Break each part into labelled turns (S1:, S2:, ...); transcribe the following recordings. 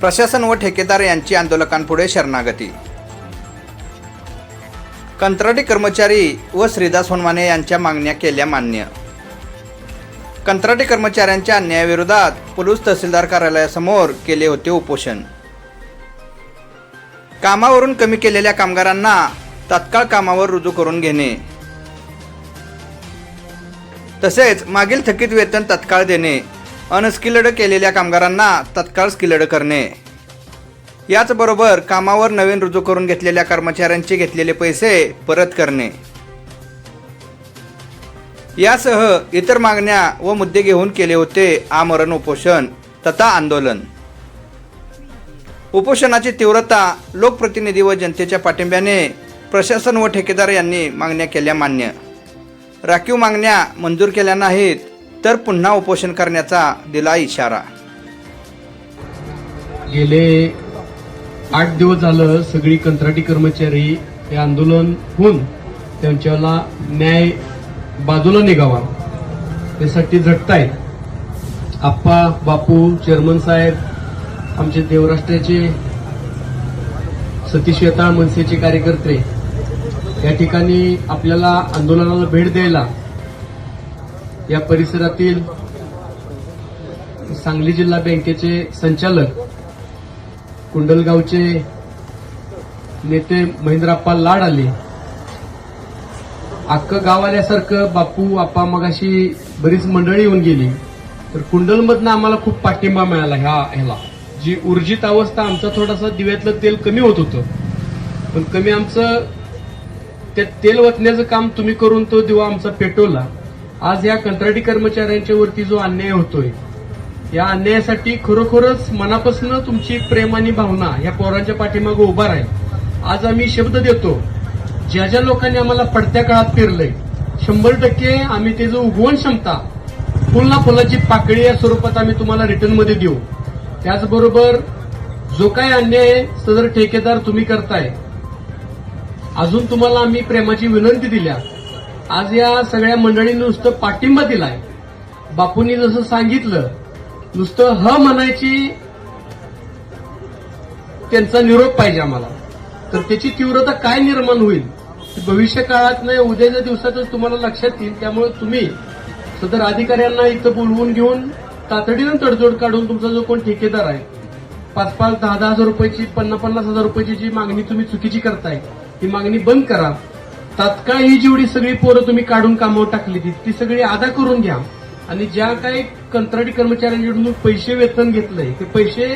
S1: प्रशासन व ठेकेदार यांची आंदोलकांपुढे शरणागती. कंत्राटी कर्मचारी व श्रीदास होनमाने यांच्या मागण्या केल्या मान्य. कंत्राटी कर्मचाऱ्यांच्या अन्यायाविरोधात पोलीस तहसीलदार कार्यालयासमोर केले होते उपोषण. कामावरून कमी केलेल्या कामगारांना तात्काळ कामावर रुजू करून घेणे. तसेच मागील थकीत वेतन तत्काळ देणे. अनस्किल्ड केलेल्या कामगारांना तत्काळ स्किल्ड करणे. याचबरोबर कामावर नवीन रुजू करून घेतलेल्या कर्मचाऱ्यांचे घेतलेले पैसे परत करणे. यासह इतर मागण्या व मुद्दे घेऊन केले होते आमरण उपोषण तथा आंदोलन. उपोषणाची तीव्रता लोकप्रतिनिधी व जनतेच्या पाठिंब्याने प्रशासन व ठेकेदार यांनी मागण्या केल्या मान्य. राखीव मागण्या मंजूर केल्या नाहीत तर पुन्हा उपोषण करण्याचा दिला इशारा.
S2: गेले आठ दिवस झालं सगळी कंत्राटी कर्मचारी हे आंदोलन होऊन त्यांच्याला न्याय बाजूला निघावा त्यासाठी झटतायत. आप्पा बापू चेअरमन साहेब आमचे देवराष्ट्राचे सतीश येताळ मनसेचे कार्यकर्ते या ठिकाणी आपल्याला आंदोलनाला भेट द्यायला या परिसरातील सांगली जिल्हा बँकेचे संचालक कुंडलगावचे नेते महेंद्रप्पा लाड आले. अख्खं गाव आल्यासारखं बापू आप्पा मगाशी बरीच मंडळी येऊन गेली. तर कुंडलमधनं आम्हाला खूप पाठिंबा मिळाला ह्या ह्याला. जी ऊर्जित अवस्था आमचा थोडासा दिव्यातलं तेल कमी होत होतं. पण कमी आमचं ते तेल वतण्याचं काम तुम्ही करून तो दिवा आमचा पेटवला. आज या कंत्राटी कर्मचाऱ्यांच्या वरती जो अन्याय होतोय या अन्यायासाठी खरोखरच मनापासून तुमची प्रेम आणि भावना या पोरांच्या पाठीमागे उभा राहील. आज आम्ही शब्द देतो ज्या ज्या लोकांनी आम्हाला पडत्या काळात पेरलंय शंभर टक्के आम्ही ते जो उगवण क्षमता फुलना फुलाची पाकळी या स्वरूपात आम्ही तुम्हाला रिटर्नमध्ये देऊ. त्याचबरोबर जो काय अन्याय सदर ठेकेदार तुम्ही करताय अजून तुम्हाला आम्ही प्रेमाची विनंती दिल्या. आज या सगळ्या मंडळींनी नुसतं पाठिंबा दिलाय. बापूंनी जसं सांगितलं नुसतं ह म्हणायची त्यांचा निरोप पाहिजे आम्हाला. तर त्याची तीव्रता काय निर्माण होईल भविष्य काळात नाही उद्याच्या दिवसातच तुम्हाला लक्षात येईल. त्यामुळे तुम्ही सदर अधिकाऱ्यांना इथं बोलवून घेऊन तातडीनं तडजोड काढून तुमचा जो कोण ठेकेदार आहे पाच पाच दहा दहा हजार रुपयाची पन्नास पन्नास हजार रुपयाची जी मागणी तुम्ही चुकीची करताय ती मागणी बंद करा. तात्काळ ही जेवढी सगळी पोरं तुम्ही काढून कामावर टाकली ती ती सगळी अदा करून घ्या. आणि ज्या काही कंत्राटी कर्मचाऱ्यांकडून पैसे वेतन घेतलंय ते पैसे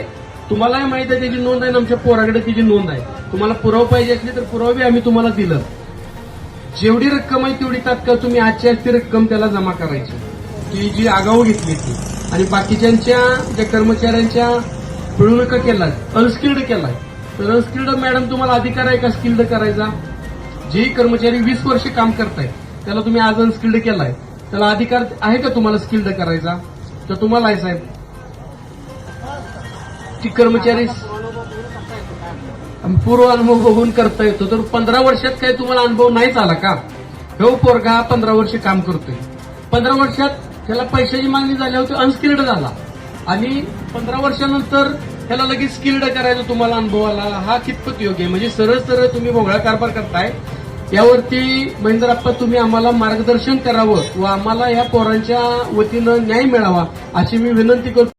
S2: तुम्हालाही माहीत आहे त्याची नोंद आहे आमच्या पोराकडे त्याची नोंद आहे. तुम्हाला पुरावा पाहिजे असले तर पुरावे आम्ही तुम्हाला दिलं. जेवढी रक्कम आहे तेवढी तात्काळ तुम्ही आजची ती रक्कम त्याला जमा करायची. ती जी आगाऊ घेतली ती. आणि बाकीच्यांच्या ज्या कर्मचाऱ्यांच्या पिळवणुका केलाय अनस्किल्ड केलाय. तर अनस्किल्ड मॅडम तुम्हाला अधिकार आहे का स्किल्ड करायचा? जे कर्मचारी वीस वर्ष काम करतायत त्याला तुम्ही आज अनस्किल्ड केलाय. त्याला अधिकार आहे का तुम्हाला स्किल्ड करायचा? तर तुम्हाला आहे साहेब. ती कर्मचारी पूर्व अनुभव बघून करता येतो. तर पंधरा वर्षात काही तुम्हाला अनुभव नाहीच आला का? हो पोरगा पंधरा वर्ष काम करतोय. पंधरा वर्षात त्याला पैशाची मागणी झाल्यावर तो अनस्किल्ड झाला. आणि पंधरा वर्षानंतर त्याला लगेच स्किल्ड करायचा तुम्हाला अनुभव आला. हा कितपत योग्य आहे? म्हणजे सरळ सरळ तुम्ही भोगळा कारभार करताय यावरती महेंद्रप्पा तुम्ही आम्हाला मार्गदर्शन करावं व आम्हाला या पोरांच्या वतीनं न्याय मिळावा अशी मी विनंती करतो.